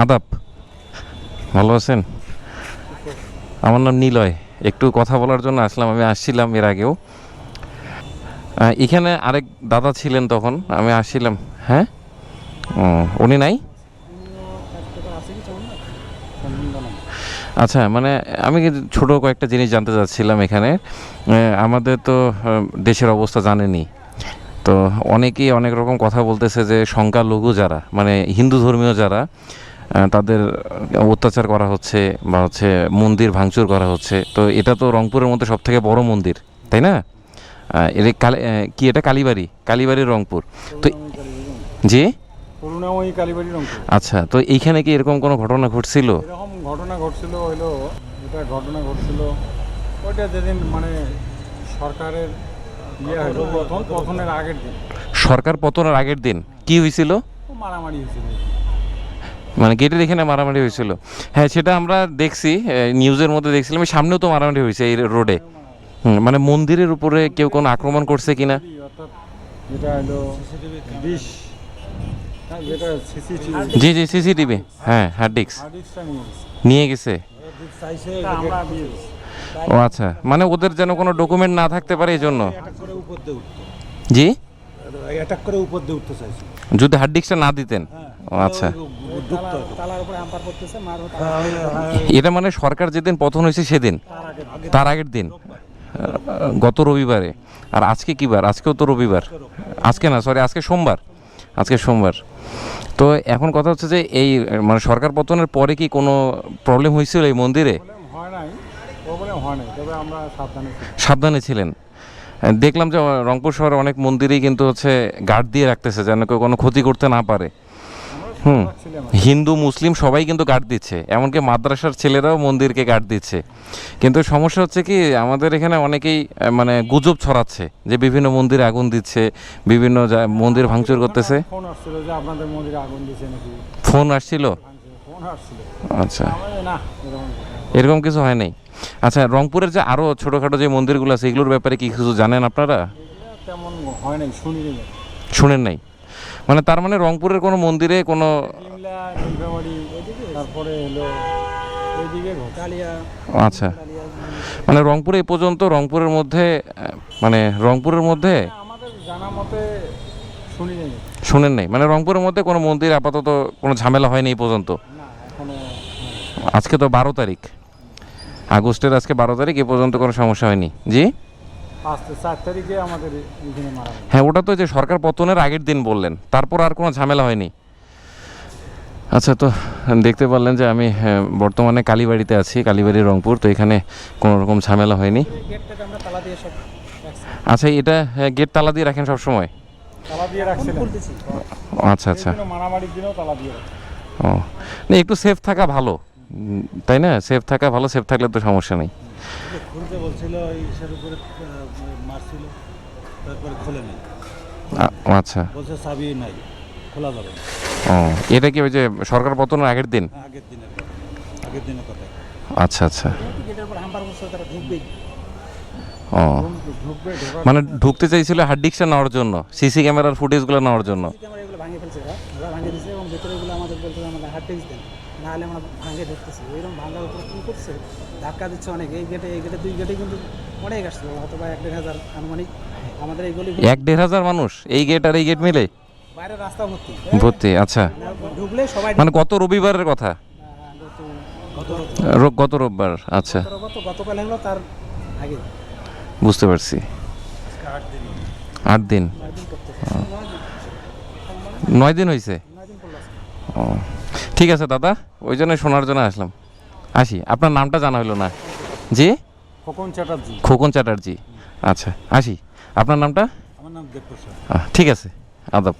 আদাব। ভালো আছেন? আমার নাম নিলয়। একটু কথা বলার জন্য আসলাম, আমি আসছিলাম এর আগেও। এখানে আরেক দাদা ছিলেন তখন, আমি আসছিলাম। হ্যাঁ? উনি নাই? আচ্ছা মানে আমি ছোট কয়েকটা জিনিস জানতে চাচ্ছিলাম এখানে। আমাদের তো দেশের অবস্থা জানেনি তো অনেকেই অনেক রকম কথা বলতেছে যে সংখ্যালঘু যারা মানে হিন্দু ধর্মীয় যারা তাদের অত্যাচার করা হচ্ছে বা হচ্ছে মন্দির ভাঙচুর করা হচ্ছে। তো এটা তো রংপুরের মধ্যে সব থেকে বড় মন্দির তাই না? এটা কালী কি এটা কালীবাড়ি? কালীবাড়ি রংপুর। তো জি? আচ্ছা তো এইখানে কি এরকম কোনো ঘটনা ঘটছিল? এরকম ঘটনা ঘটছিল হইল এটা ঘটনা ঘটছিল ওইটা যেদিন মানে সরকারের ইয়ে প্রথমের আগের দিন। সরকার পতনের আগের দিন। কি হয়েছিল মারামারি হয়েছিল। মানে গেটের এখানে মারামারি হয়েছিল। হ্যাঁ সেটা আমরা দেখছি নিউজের মধ্যে দেখছিলাম সামনেও তো মারামারি হয়েছে এই রোডে মানে মন্দিরের উপরে কেউ কোনো আক্রমণ করছে কিনা? হ্যাঁ, জি জি সিসিটিভি হ্যাঁ হার্ড ডিস্ক নিয়ে গেছে। ও আচ্ছা মানে ওদের যেন কোনো ডকুমেন্ট না থাকতে পারে এই জন্য জি? অ্যাটাক করে উপর দিয়ে উঠতে চাইছে। যদি হার্ড ডিস্কটা না দিতেন। ও আচ্ছা। ঢুকতো তালার উপরে আম্পার করতেছে মার এটা মানে সরকার যেদিন পতন হয়েছে সেদিন। তার আগের দিন। গত রবিবারে। আর আজকে কি বার? আজকেও তো রবিবার। আজকে না সরি আজকে সোমবার। আজকে সোমবার। তো এখন কথা হচ্ছে যে এই মানে সরকার পতনের পরে কি কোনো প্রবলেম হয়েছিল এই মন্দিরে? হয় নাই। হয় আমরা সাবধানে ছিলেন। দেখলাম যে রংপুর শহরে অনেক মন্দিরেই কিন্তু হচ্ছে গার্ড দিয়ে রাখতেছে যেন কেউ কোনো ক্ষতি করতে না পারে। হুম। হিন্দু মুসলিম সবাই কিন্তু গার্ড দিচ্ছে। এমনকি মাদ্রাসার ছেলেরাও মন্দিরকে গার্ড দিচ্ছে। কিন্তু সমস্যা হচ্ছে কি আমাদের এখানে অনেকেই মানে গুজব ছড়াচ্ছে যে বিভিন্ন মন্দিরে আগুন দিচ্ছে বিভিন্ন মন্দির ভাঙচুর করতেছে। ফোন আসছিল আচ্ছা। এরকম কিছু হয় নাই। আচ্ছা রংপুরের যে আরও ছোটোখাটো যে মন্দিরগুলো আছে এগুলোর ব্যাপারে কি কিছু জানেন আপনারা? তেমন হয় নাই শুনেন নাই? মানে তার মানে রংপুরের কোনো মন্দিরে কোনো তারপরে হলো আচ্ছা। মানে রংপুরে এই পর্যন্ত রংপুরের মধ্যে মানে রংপুরের মধ্যে আমাদের জানা মতে শুনি নাই। শুনেন নাই। মানে রংপুরের মধ্যে কোনো মন্দির আপাতত কোনো ঝামেলা হয়নি এই পর্যন্ত? আজকে তো বারো তারিখ। আগস্টের আজকে বারো তারিখ এ পর্যন্ত কোনো সমস্যা হয়নি। জি? চার তারিখে আমাদের এখানে মারা গেছে। হ্যাঁ ওটা তো যে সরকার পতনের আগের দিন বললেন তারপর আর কোনো ঝামেলা হয়নি। আচ্ছা তো দেখতে পারলেন যে আমি হ্যাঁ, বর্তমানে কালীবাড়িতে আছি কালীবাড়ি রংপুর তো এখানে কোনো রকম ঝামেলা হয়নি। আচ্ছা এটা হ্যাঁ, গেট তালা দিয়ে রাখেন সব সময় আচ্ছা আচ্ছা। ও না একটু সেফ থাকা ভালো। তাই না? সেফ থাকা ভালো সেফ থাকলে তো সমস্যা নেই। খুলতে বলছিল ইসের উপরে মারছিল তারপরে খোলে ও আচ্ছা। বলছে চাবি নাই খোলা যাবে ও এটা কি ওই যে সরকার পতনের আগের দিন? হ্যাঁ, আগের দিনের আগের দিনের কথা আচ্ছা আচ্ছা। ও মানে ঢুকতে চাইছিল হার্ড ডিস্কটা নেওয়ার জন্য সিসি ক্যামেরার ফুটেজগুলো নেওয়ার জন্য আমরা এগুলো ভাঙে ফেলছে ওরা ওরা ভাঙে দিয়েছে এবং ভেতরে এগুলো আমাদের বলছে যে আমাদের হার্ড ডিস্ক দেন নাহলে আমরা ভাঙে ঢুকতেছি এরকম ভাঙার উপরে কী করছে? ধাক্কা দিচ্ছে অনেক। এই গেটে এই গেটে দুই গেটে কিন্তু অনেক আসছে। হয়তো বা এক দেড় হাজার আনুমানিক আমাদের এইগুলি এক দেড় হাজার মানুষ? এই গেট আর এই গেট মিলে? বাইরে রাস্তা ভর্তি। ভর্তি আচ্ছা। ঢুকলে সবাই মানে গত রবিবারের কথা? গত রোববার আচ্ছা। গতকাল হলো তার আগে। বুঝতে পারছি। আট দিন। নয় দিন হয়েছে ও। ঠিক আছে দাদা। ওই জন্য শোনার জন্য আসলাম। আসি আপনার নামটা জানা হলো না। জি? খোকন চ্যাটার্জি। খোকন চ্যাটার্জি। আচ্ছা আসি। আপনার নামটা? আমার নাম দেবপ্রসাদ। ঠিক আছে আদাব।